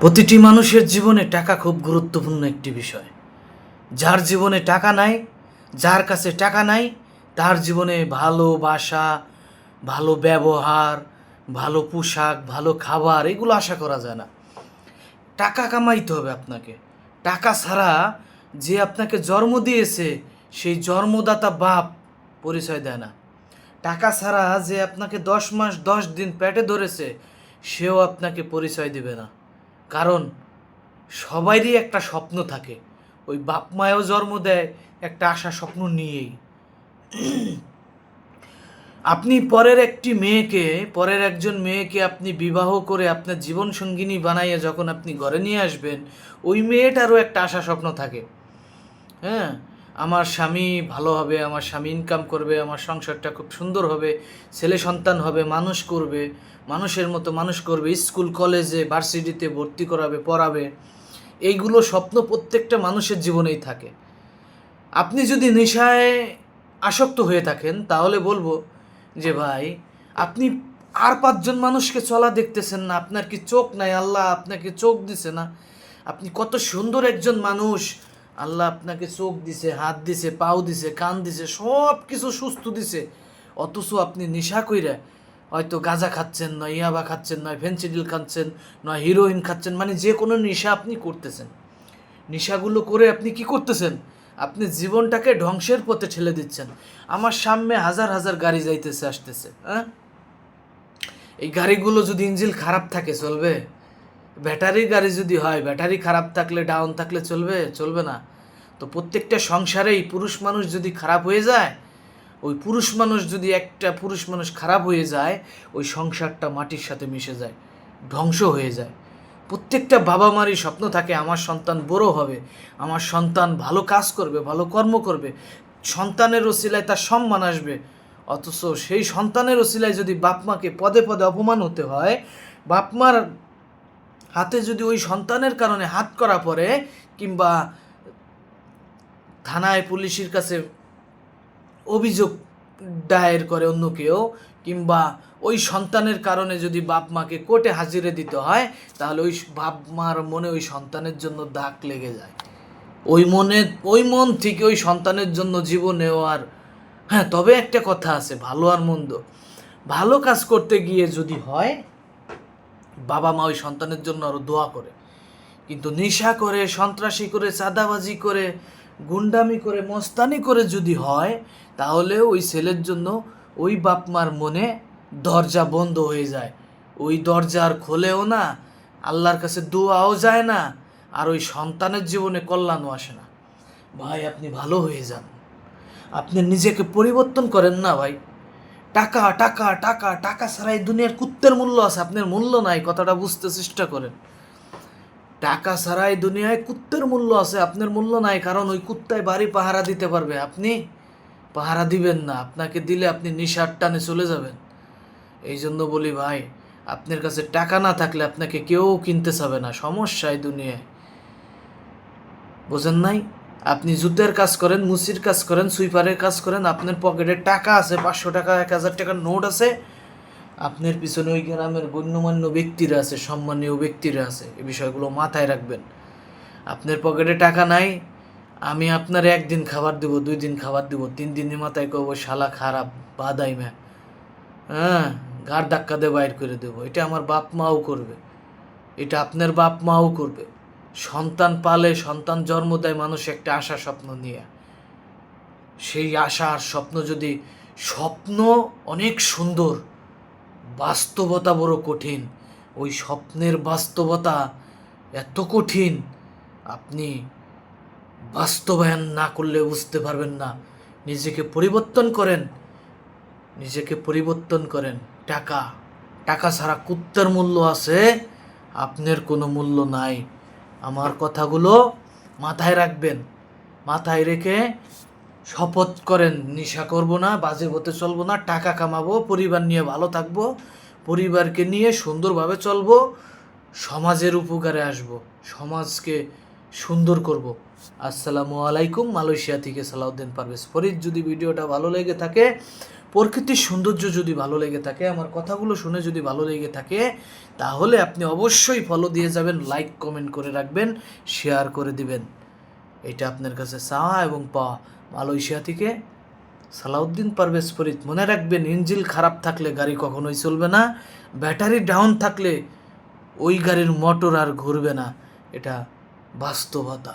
প্রতিটি মানুষের জীবনে টাকা খুব গুরুত্বপূর্ণ একটি বিষয়। যার জীবনে টাকা নাই, যার কাছে টাকা নাই, তার জীবনে ভালোবাসা ভালো ব্যবহার, ভালো পোশাক, ভালো খাবার এগুলো আশা করা যায় না। টাকা কামাইতে হবে আপনাকে। টাকা ছাড়া যে আপনাকে জন্ম দিয়েছে, সেই জন্মদাতা বাপ পরিচয় দেয় না। টাকা ছাড়া যে আপনাকে দশ মাস, দশ দিন পেটে ধরেছে, সেও আপনাকে পরিচয় দেবে না। কারণ সবারই একটা স্বপ্ন থাকে। ওই বাপ মায়েও জন্ম দেয়, একটা আশা স্বপ্ন নিয়েই। আপনি পরের একটি মেয়েকে, পরের একজন মেয়েকে আপনি বিবাহ করে আপনার জীবন সঙ্গিনী বানাইয়ে যখন আপনি ঘরে নিয়ে আসবেন, ওই মেয়েটারও একটা আশা স্বপ্ন থাকে। হ্যাঁ? আমার স্বামী ভালো হবে, আমার স্বামী ইনকাম করবে, আমার সংসারটা খুব সুন্দর হবে, ছেলে সন্তান হবে, মানুষ করবে, মানুষের মতো মানুষ করবে, স্কুল, কলেজে, ভার্সিটিতে ভর্তি করাবে, পড়াবে। এইগুলো স্বপ্ন প্রত্যেকটা মানুষের জীবনেই থাকে। আপনি যদি নেশায় আসক্ত হয়ে থাকেন, তাহলে বলব যে ভাই, আপনি আর পাঁচজন মানুষকে চলা দেখতেছেন না, আপনার কি চোখ নাই? আল্লাহ আপনাকে চোখ দিছে না। আপনি কত সুন্দর একজন মানুষ আল্লাহ আপনাকে চোখ দিছে, হাত দিছে, পাও দিছে, কান দিছে সব কিছু সুস্থ দিছে। অথচ আপনি নেশা কইরা হয়তো গাঁজা খাচ্ছেন, নয় ইয়াবা খাচ্ছেন, নয় ফেন্সিডিল খাচ্ছেন, নয় হিরোইন খাচ্ছেন মানে যে কোনো নেশা আপনি করতেছেন। নেশাগুলো করে আপনি কি করতেছেন? আপনি জীবনটাকে ধ্বংসের পথে ঠেলে দিচ্ছেন। আমার সামনে হাজার হাজার গাড়ি যাইতেছে, আসতেছে হ্যাঁ? এই গাড়িগুলো যদি ইঞ্জিল খারাপ থাকে, চলবে? ব্যাটারি গাড়ি যদি হয়, ব্যাটারি খারাপ থাকলে ডাউন থাকলে চলবে চলবে না। তো প্রত্যেকটা সংসারেই পুরুষ মানুষ যদি খারাপ হয়ে যায়, ওই পুরুষ মানুষ যদি একটা পুরুষ মানুষ খারাপ হয়ে যায়, ওই সংসারটা মাটির সাথে মিশে যায়, ধ্বংস হয়ে যায়। প্রত্যেকটা বাবা মারই স্বপ্ন থাকে, আমার সন্তান বড় হবে, আমার সন্তান ভালো কাজ করবে, ভালো কর্ম করবে, সন্তানের ওসিলায় তার সম্মান আসবে। অথচ সেই সন্তানের ওসিলায় যদি বাপ মাকে পদে পদে অপমান হতে হয় বাপ মার হাতে যদি ওই সন্তানের কারণে হাত করা পড়ে, কিংবা থানায় পুলিশের কাছে অভিযোগ দায়ের করে অন্য কেউ, কিংবা ওই সন্তানের কারণে যদি বাপ মাকে কোর্টে হাজিরে দিতে হয়, তাহলে ওই বাপ মার মনে ওই সন্তানের জন্য দাগ লেগে যায়। ওই মনে, ওই মন থেকে ওই সন্তানের জন্য জীবনেও আর হ্যাঁ তবে একটা কথা আছে, ভালো আর মন্দ। ভালো কাজ করতে গিয়ে যদি হয় বাবা মা ওই সন্তানের জন্য আরও দোয়া করে। কিন্তু নেশা করে, সন্ত্রাসী করে, চাঁদাবাজি করে, গুন্ডামি করে, মস্তানি করে যদি হয়, তাহলে ওই ছেলের জন্য ওই বাপ মার মনে দরজা বন্ধ হয়ে যায়। ওই দরজা আর খোলেও না, আল্লাহর কাছে দোয়াও যায় না, আর ওই সন্তানের জীবনে কল্যাণও আসে না। ভাই, আপনি ভালো হয়ে যান। আপনি নিজেকে পরিবর্তন করেন না ভাই। টাকা টাকা টাকা টাকা ছাড়া এই দুনিয়ার কুত্তের মূল্য আছে, আপনার মূল্য নাই, কথাটা বুঝতে চেষ্টা করেন। টাকা ছাড়া এই দুনিয়ায় কুত্তের মূল্য আছে, আপনার মূল্য নাই, কারণ ওই কুত্তায় বাড়ি পাহারা দিতে পারবে। আপনি পাহারা দিবেন না, আপনাকে দিলে আপনি নিশার টানে চলে যাবেন। এই জন্য বলি ভাই, আপনার কাছে টাকা না থাকলে আপনাকে কেউ কিনতে চাবে না, সমস্যা এই দুনিয়ায়। বোঝেন নাই? আপনি জুতের কাজ করেন, মুসির কাজ করেন, সুইপারের কাজ করেন, আপনার পকেটে টাকা আছে, পাঁচশো টাকা, এক হাজার টাকার নোট আছে। আপনার পিছনে ওই গ্রামের গণ্যমান্য ব্যক্তিরা আছে, সম্মানীয় ব্যক্তিরা আছে, এই বিষয়গুলো মাথায় রাখবেন। আপনার পকেটে টাকা নাই, আমি আপনার একদিন খাবার দিব, দুই দিন খাবার দিব, তিন দিনের মাথায় কব শালা খারাপ, বাদাই ম্যা হ্যাঁ ঘাড় ধাক্কা দিয়ে বাইর করে দেবো। এটা আমার বাপ মাও করবে। এটা আপনার বাপ মাও করবে। সন্তান পালে সন্তান জন্ম দেয় মানুষ একটা আশা স্বপ্ন নিয়ে। সেই আশা আর স্বপ্ন যদি স্বপ্ন অনেক সুন্দর, বাস্তবতা বড় কঠিন, ওই স্বপ্নের বাস্তবতা এত কঠিন, আপনি বাস্তবায়ন না করলে বুঝতে পারবেন না। নিজেকে পরিবর্তন করেন, নিজেকে পরিবর্তন করেন। টাকা টাকা ছাড়া কুত্তার মূল্য আছে, আপনার কোনো মূল্য নাই। আমার কথাগুলো মাথায় রাখবেন। মাথায় রেখে শপথ করেন, নেশা করব না, বাজে হতে চলবো না, টাকা কামাবো, পরিবার নিয়ে ভালো থাকব, পরিবারকে নিয়ে সুন্দরভাবে চলবো, সমাজের উপকারে আসব, সমাজকে সুন্দর করব। আসসালামু আলাইকুম, মালয়েশিয়া থেকে সালাউদ্দিন পারভেজ ফরিদ। যদি ভিডিওটা ভালো লেগে থাকে প্রকৃতির সৌন্দর্য যদি ভালো লেগে থাকে, আমার কথাগুলো শুনে যদি ভালো লেগে থাকে, তাহলে আপনি অবশ্যই ফলো দিয়ে যাবেন লাইক কমেন্ট করে রাখবেন শেয়ার করে দিবেন। এটা আপনার কাছে চাওয়া এবং পাওয়া। মালয়েশিয়া থেকে সালাউদ্দিন পারভেজ ফরিদ, মনে রাখবেন ইঞ্জিল খারাপ থাকলে গাড়ি কখনোই চলবে না, ব্যাটারি ডাউন থাকলে ওই গাড়ির মোটর আর ঘুরবে না। এটা বাস্তবতা।